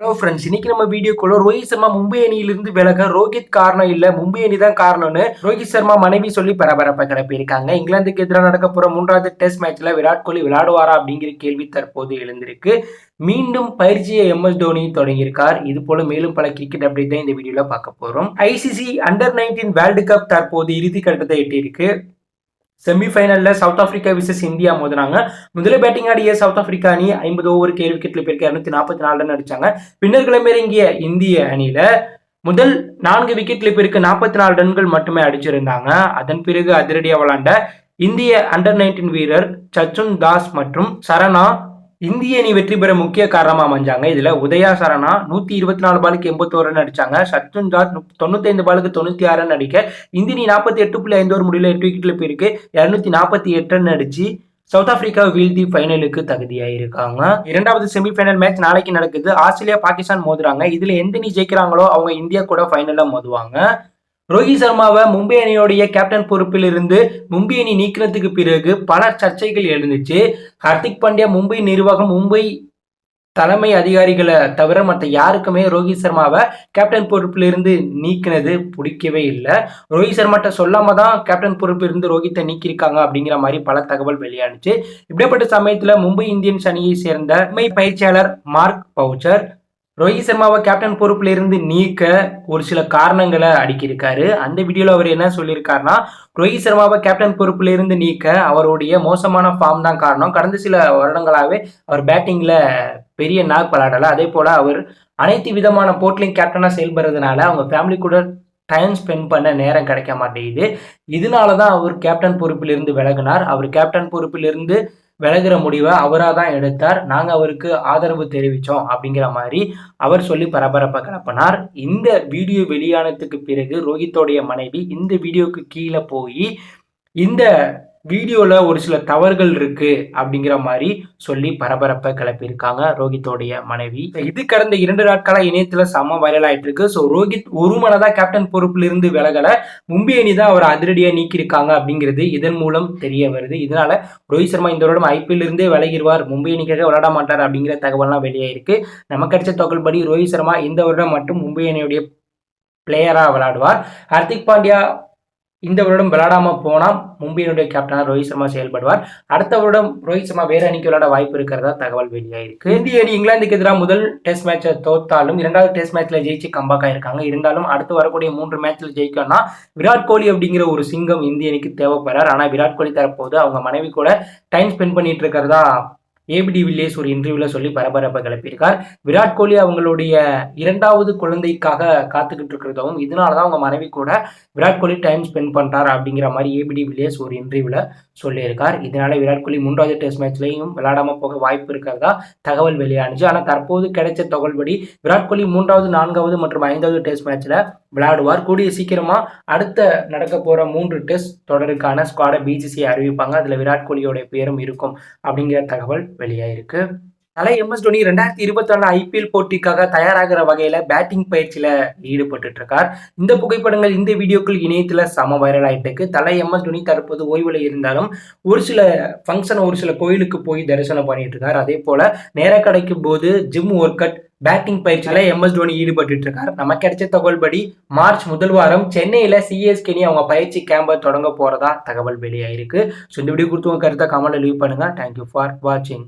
Hello friends இன்னைக்கு நம்ம வீடியோக்குள்ள ரோஹித் சர்மா மும்பை அணியிலிருந்து விலக ரோஹித் காரணம் இல்ல மும்பை அணி தான் காரணம்னு ரோஹித் சர்மா மனைவி சொல்லி பரபரப்பை கிளப்பியிருக்காங்க. இங்கிலாந்துக்கு எதிராக நடக்க போற மூன்றாவது டெஸ்ட் மேட்ச்ல விராட் கோலி விளையாடுவாரா அப்படிங்கிற கேள்வி தற்போது எழுந்திருக்கு. மீண்டும் பயிற்சியை எம் எஸ் தோனி தொடங்கியிருக்கார். இது போல மேலும் பல கிரிக்கெட் அப்டேட் தான் இந்த வீடியோல பார்க்க போறோம். ICC under nineteen world cup தற்போது இறுதி கட்டத்தை எட்டியிருக்கு. செமிஃபைனலில் சவுத் ஆப்பிரிக்கா விசஸ் இந்தியா மோதினாங்க. முதல்ல பேட்டிங் ஆடிய சவுத் ஆப்பிரிக்கா அணி ஐம்பது ஓவர் கேள்வி விக்கெட்ல போயிருக்க. இரநூத்தி நாற்பத்தி நாலு ரன் அடிச்சாங்க பின்னர் கிளம்பிறங்கிய இந்திய அணியில முதல் நான்கு விக்கெட்ல பிறகு நாற்பத்தி நாலு ரன்கள் மட்டுமே அடிச்சிருந்தாங்க. அதன் பிறகு அதிரடியாக விளாண்ட இந்திய அண்டர் நைன்டீன் வீரர் சச்சுன் தாஸ் மற்றும் சரணா இந்திய அணி வெற்றி பெற முக்கிய காரணமா அமைஞ்சாங்க. இதுல உதயா சரணா நூத்தி இருபத்தி நாலு பாலுக்கு எண்பத்தோரு ரன் அடிச்சாங்க. சச்சின் ஜாட் தொண்ணூத்தி ஐந்து பாலுக்கு தொண்ணூத்தி ஆறு ரன் அடிக்க. இந்திய அணி நாற்பத்தி எட்டு புள்ளி ஐந்து ஒரு முடியல எட்டு விக்கெட்ல போயிருக்கு. இருநூத்தி நாற்பத்தி எட்டு ரன் அடிச்சு சவுத் ஆப்பிரிக்கா வீழ்த்தி ஃபைனலுக்கு தகுதியாயிருக்காங்க. இரண்டாவது செமிஃபைனல் மேட்ச் நாளைக்கு நடக்குது. ஆஸ்திரேலியா பாகிஸ்தான் மோதுறாங்க. இதுல எந்த நீ ஜெயிக்கிறாங்களோ அவங்க இந்தியா கூட ஃபைனல்ல மோதுவாங்க. ரோஹித் சர்மாவை மும்பை அணியோடைய கேப்டன் பொறுப்பில் இருந்து மும்பை அணி நீக்கிறதுக்கு பிறகு பல சர்ச்சைகள் எழுந்துச்சு. ஹர்திக் பாண்டியா மும்பை நிர்வாகம் மும்பை தலைமை அதிகாரிகளை தவிர மற்ற யாருக்குமே ரோஹித் சர்மாவை கேப்டன் பொறுப்பிலிருந்து நீக்கினது பிடிக்கவே இல்லை. ரோஹித் சர்மாட்ட சொல்லாம தான் கேப்டன் பொறுப்பிலிருந்து ரோஹித்தை நீக்கியிருக்காங்க அப்படிங்கிற மாதிரி பல தகவல் வெளியானுச்சு. இப்படிப்பட்ட சமயத்தில் மும்பை இந்தியன்ஸ் அணியை சேர்ந்த உண்மை பயிற்சியாளர் மார்க் பவுச்சர் ரோஹித் சர்மாவை கேப்டன் பொறுப்புல இருந்து நீக்க ஒரு சில காரணங்களை அடிக்கியிருக்காரு. அந்த வீடியோவில் அவர் என்ன சொல்லியிருக்காருன்னா ரோஹித் சர்மாவை கேப்டன் பொறுப்புல இருந்து நீக்க அவருடைய மோசமான ஃபார்ம் தான் காரணம். கடந்த சில வருடங்களாகவே அவர் பேட்டிங்கில் பெரிய நாக் விளாடலை அதே போல் அவர் அனைத்து விதமான போர்ட்லையும் கேப்டனாக செயல்படுறதுனால அவங்க ஃபேமிலி கூட டைம் ஸ்பெண்ட் பண்ண நேரம் கிடைக்க மாட்டேங்குது. இதனால தான் அவர் கேப்டன் பொறுப்பிலிருந்து விலகினார். அவர் கேப்டன் பொறுப்பிலிருந்து விலகிற முடிவை அவராக தான் எடுத்தார். நாங்கள் அவருக்கு ஆதரவு தெரிவித்தோம் அப்படிங்கிற மாதிரி அவர் சொல்லி பரபரப்பை கிளப்பினார். இந்த வீடியோ வெளியானதுக்கு பிறகு ரோஹித்தோடைய மனைவி இந்த வீடியோக்கு கீழே போய் இந்த வீடியோவில் ஒரு சில தவறுகள் இருக்கு அப்படிங்கிற மாதிரி சொல்லி பரபரப்பை கிளப்பியிருக்காங்க ரோஹித்தோடைய மனைவி. இது கடந்த இரண்டு நாட்களாக இணையத்தில் செம்ம வைரல் ஆயிட்டு இருக்கு ஸோ ரோஹித் ஒரு மனதா கேப்டன் பொறுப்பில் இருந்து விலகலை. மும்பை அணி தான் அவர் அதிரடியாக நீக்கியிருக்காங்க அப்படிங்கிறது இதன் மூலம் தெரிய வருது. இதனால ரோஹித் சர்மா இந்த வருடம் ஐபிஎல் இருந்தே விலகிடுவார். மும்பை அணிக்காக விளையாட மாட்டார் அப்படிங்கிற தகவல்லாம் வெளியாயிருக்கு. நமக்கு கிடைச்ச தகவல்படி ரோஹித் சர்மா இந்த வருடம் மட்டும் மும்பை அணியுடைய பிளேயராக விளையாடுவார். ஹர்திக் பாண்டியா இந்த வருடம் விளையாடாம போனால் மும்பையினுடைய கேப்டனாக ரோஹித் சர்மா செயல்படுவார். அடுத்த வருடம் ரோஹித் சர்மா வேற அணிக்கு விளையாட வாய்ப்பு இருக்கிறதா தகவல் வெளியாயிருக்கு இந்திய அணி இங்கிலாந்துக்கு எதிராக முதல் டெஸ்ட் மேட்சை தோத்தாலும் இரண்டாவது டெஸ்ட் மேட்ச்ல ஜெயிச்சு கம்பாக் ஆயிருக்காங்க. இருந்தாலும் அடுத்து வரக்கூடிய மூன்று மேட்ச்ல ஜெயிக்கணும்னா விராட் கோலி அப்படிங்கிற ஒரு சிங்கம் இந்திய அணிக்கு தேவைப்படுறார். ஆனால் விராட் கோலி தரப்போது அவங்க மனைவி கூட டைம் ஸ்பெண்ட் பண்ணிட்டு இருக்கிறதா ஏபிடி வில்லியர்ஸ் ஒரு இன்டர்வியூவில் சொல்லி பரபரப்பை கிளப்பியிருக்கார். விராட் கோலி அவங்களுடைய இரண்டாவது குழந்தைக்காக காத்துக்கிட்டு இருக்கிறதாவும் இதனால தான் அவங்க மனைவி கூட விராட் கோலி டைம் ஸ்பெண்ட் பண்ணுறார் அப்படிங்கிற மாதிரி ஏபிடி வில்லியர்ஸ் ஒரு இன்டர்வியூவில் சொல்லியிருக்கார். இதனால விராட் கோலி மூன்றாவது டெஸ்ட் மேட்ச்லையும் விளையாடாமல் போக வாய்ப்பு இருக்கிறதா தகவல் வெளியானுச்சு. ஆனால் தற்போது கிடைச்ச தகவல்படி விராட் கோலி மூன்றாவது நான்காவது மற்றும் ஐந்தாவது டெஸ்ட் மேட்ச்சில் விளையாடுவார். கூடிய சீக்கிரமாக அடுத்த நடக்க போகிற மூன்று டெஸ்ட் தொடருக்கான ஸ்குவாடை பிசிசி அறிவிப்பாங்க. அதில் விராட் கோலியோட பேரும் இருக்கும் அப்படிங்கிற தகவல் வெளியாயிருக்கு. தலை எம்எஸ் தோனி ரெண்டாயிரத்தி இருபத்தி நாலு ஐபிஎல் போட்டிக்காக தயாராகிற வகையில பேட்டிங் பயிற்சியில ஈடுபட்டு இருக்கார் இந்த புகைப்படங்கள் இந்த வீடியோக்கள் இணையத்துல சம வைரல் ஆயிட்டு இருக்கு தலை எம்எஸ் தோனி தற்போது ஓய்வுல இருந்தாலும் ஒரு சில ஃபங்க்ஷன் ஒரு சில கோயிலுக்கு போய் தரிசனம் பண்ணிட்டு இருக்கார் அதே போல நேர கிடைக்கும் போது ஜிம் ஒர்க் அவுட் பேட்டிங் பயிற்சியில எம்எஸ் தோனி ஈடுபட்டு இருக்கார் நமக்கு கிடைச்ச தகவல்படி மார்ச் முதல் வாரம் சென்னையில சிஎஸ்கேனி அவங்க பயிற்சி கேம்பை தொடங்க போறதா தகவல் வெளியாயிருக்கு. ஸோ இந்த வீடியோ கொடுத்து உங்க கருத்தை கமெண்ட் லீவ் பண்ணுங்க. தேங்க்யூ ஃபார் வாட்சிங்